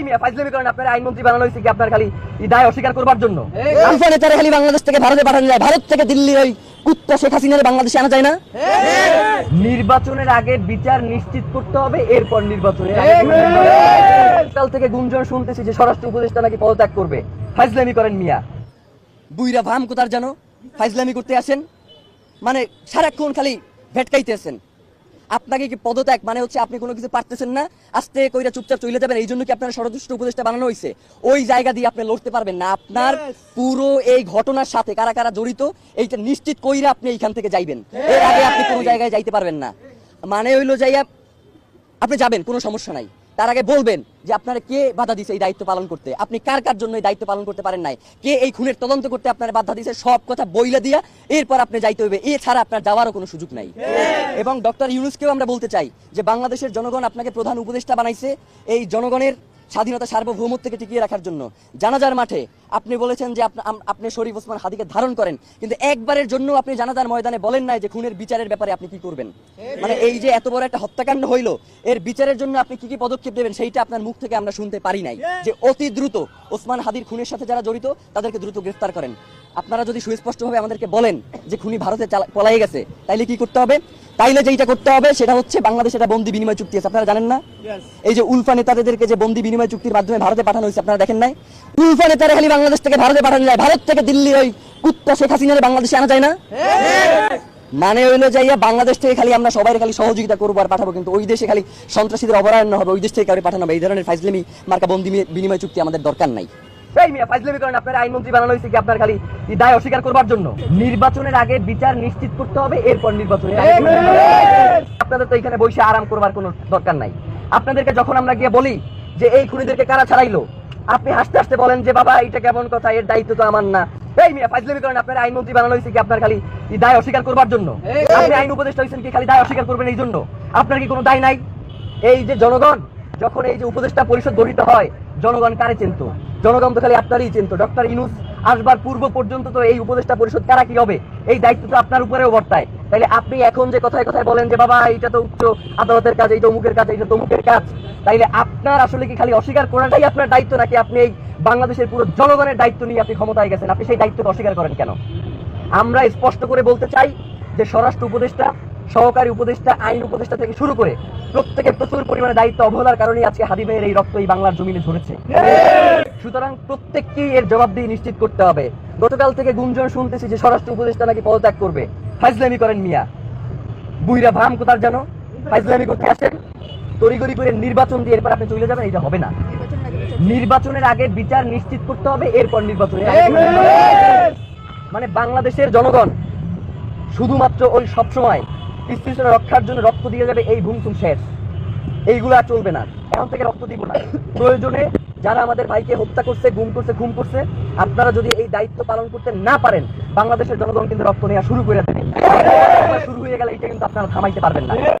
এই মিয়া ফাইজলামি করেন আপনার আইনমন্ত্রী বানানো হয়েছে কি আপনার খালি দায় অস্বীকার করবার জন্য? আলফা নেতারা খালি বাংলাদেশ থেকে ভারতে পাঠানো যায়। ভারত থেকে দিল্লির ওই কুত্তা শেখ হাসিনার বাংলাদেশে আনা যায় না? নির্বাচনের আগে বিচার নিশ্চিত করতে হবে এরপর নির্বাচনের কাল থেকে গুঞ্জন শুনতেছি যে স্বরাষ্ট্র উপদেষ্টা নাকি পদত্যাগ করবে। ফাইজলামি করেন মিয়া। বুইরা ভাম কোতার জানো? ফাইজলামি করতে আসেন। মানে সারাক্ষণ খালি ভেটকাইতেছেন আপনাকে কি পদত্যাগ? মানে হচ্ছে আপনি কোনো কিছু পারতেছেন না? আস্তে কইরা চুপচাপ চলে যাবেন এই জন্য কি আপনার ষড়যন্ত্র উপদেষ্টা বানানো হয়েছে ওই জায়গা দিয়ে আপনি লড়তে পারবেন না। আপনার পুরো এই ঘটনার সাথে কারা কারা জড়িত এইটা নিশ্চিত কইরা আপনি এইখান থেকে যাইবেন। এর আগে আপনি কোনো জায়গায় যাইতে পারবেন না। মানে হইল যাইয়া আপনি যাবেন কোনো সমস্যা নাই। তার আগে বলবেন যে আপনারা কে বাধা দিছে এই দায়িত্ব পালন করতে? আপনি কার কার জন্য এই দায়িত্ব পালন করতে পারেন নাই? কে এই খুনের তদন্ত করতে আপনার বাধা দিছে? সব কথা বইলা দিয়া এরপর আপনি যাইতে হবে এছাড়া আপনার যাওয়ারও কোনো সুযোগ নাই। এবং ডক্টর ইউনুসকেও আমরা বলতে চাই যে বাংলাদেশের জনগণ আপনাকে প্রধান উপদেষ্টা বানাইছে। এই জনগণের স্বাধীনতা সার্বভৌমত্বকে টিকিয়ে রাখার জন্য। জানাজার মাঠে আপনি বলেছেন যে আপনি শরীফ ওসমান হাদিকে ধারণ করেন, কিন্তু একবারের জন্য আপনি জানাজার ময়দানে বলেন নাই যে খুনের বিচারের ব্যাপারে আপনি কি করবেন। মানে এই যে এত বড় একটা হত্যাকাণ্ড হইল, এর বিচারের জন্য আপনি কি কি পদক্ষেপ দেবেন সেইটা আপনার মুখ থেকে আমরা শুনতে পারি নাই। যে অতি দ্রুত ওসমান হাদির খুনের সাথে যারা জড়িত, তাদেরকে দ্রুত গ্রেফতার করেন। আপনারা যদি সুস্পষ্টভাবে আমাদেরকে বলেন যে খুনি ভারতে পলায়ে গেছে তাইলে কি করতে হবে? তাইলে যেটা করতে হবে সেটা হচ্ছে বাংলাদেশে একটা বন্দি বিনিময় চুক্তি আছে। আপনারা জানেন না? এই যে উলফা নেতাদেরকে যে বন্দি বিনিময় চুক্তির মাধ্যমে ভারতে পাঠানো হয়েছে আপনারা দেখেন নাই? উলফা নেতারা খালি বাংলাদেশ থেকে ভারতে পাঠানো যায়। ভারত থেকে দিল্লির ওই কুত্তা শেখ হাসিনার বাংলাদেশে আনা যায় না? মানে হইল যাইয়া বাংলাদেশ থেকে খালি আমরা সবাই খালি সহযোগিতা করব আর পাঠাবো কিন্তু ওই দেশে খালি সন্ত্রাসীদের অবরায়ণ হবে ওই দেশ থেকে কাউকে পাঠানো হবে। এই ধরনের ফাইজলিমি মার্কা বন্দি বিনিময় চুক্তি আমাদের দরকার নাই। এই মিয়া ফাইজলামি করেন আপনার আইনমন্ত্রী বানানো হয়েছে কি আপনার খালি? এই দায় অস্বীকার করবার জন্য। নির্বাচনের আগে বিচার নিশ্চিত করতে হবে এরপর আপনাদের তো এখানে বসে আরাম করবার কোনো দরকার নাই। আপনাদেরকে যখন আমরা গিয়ে বলি যে এই খুনিদেরকে কারা ছাড়াইলো আপনি হাসতে হাসতে বলেন যে বাবা এটা কেমন কথা এর দায়িত্ব তো আমার না। এই মিয়া ফাইজলামি করেন আপনার আইনমন্ত্রী বানানো হয়েছে কি আপনার খালি এই দায় অস্বীকার করবার জন্য? আপনি আইন উপদেষ্টা হয়েছেন কি খালি দায় অস্বীকার করবেন এই জন্য? আপনার কি কোনো দায় নাই? এই যে জনগণ যখন এই যে উপদেষ্টা পরিষদ গঠিত হয়, জনগণ কারে চিনত? জনগণ তো খালি আপনারই চিনত। ডক্টর ইনুস আসবার পূর্ব পর্যন্ত তো এই উপদেষ্টা পরিষদ কারা কি হবে? এই দায়িত্ব তো আপনার উপরেও বর্তায়। তাইলে আপনি এখন যে কথায় কথায় বলেন যে, বাবা এটা তো উচ্চ আদালতের কাজ, এইটা অমুকের কাজ, এইটা তমুকের কাজ। তাইলে আপনার আসলে কি খালি অস্বীকার করাটাই আপনার দায়িত্ব, নাকি আপনি এই বাংলাদেশের পুরো জনগণের দায়িত্ব নিয়ে আপনি ক্ষমতায় গেছেন? আপনি সেই দায়িত্বকে অস্বীকার করেন কেন? আমরা স্পষ্ট করে বলতে চাই যে, স্বরাষ্ট্র উপদেষ্টা সহকারী উপদেষ্টা আইন উপদেষ্টা থেকে শুরু করে প্রত্যেকের প্রচুর পরিমাণে দায়িত্ব অবহেলার কারণে আজকে হাদিমের এই রক্ত এই বাংলার জমিনে ঝরেছে। সুতরাং প্রত্যেককেই এর জবাবদিহি নিশ্চিত করতে হবে। গতকাল থেকে গুঞ্জন শুনতেছি যে স্বরাষ্ট্র উপদেষ্টা নাকি পদত্যাগ করবে। ফাইজলামি করেন মিয়া। বুইরা ভাম কোথার জানো ফাইজলামি করতে আসেন। তড়িগড়ি করে নির্বাচন দিয়ে এরপর আপনি চলে যাবেন এটা হবে না। নির্বাচনের আগে বিচার নিশ্চিত করতে হবে এরপর নির্বাচনের মানে বাংলাদেশের জনগণ শুধুমাত্র ওই সবসময় স্থিতিশীলতা রক্ষার জন্য রক্ত দিয়ে যাবে, এই ভুমসুম শেষ এইগুলো আর চলবে না। এখন থেকে রক্ত দিব না। প্রয়োজনে যারা আমাদের ভাইকে হত্যা করছে, গুম করছে ঘুম করছে, আপনারা যদি এই দায়িত্ব পালন করতে না পারেন, বাংলাদেশের জনগণ কিন্তু রক্ত নেওয়া শুরু করে দেবে। শুরু হয়ে গেলে এটা কিন্তু আপনারা থামাইতে পারবেন না।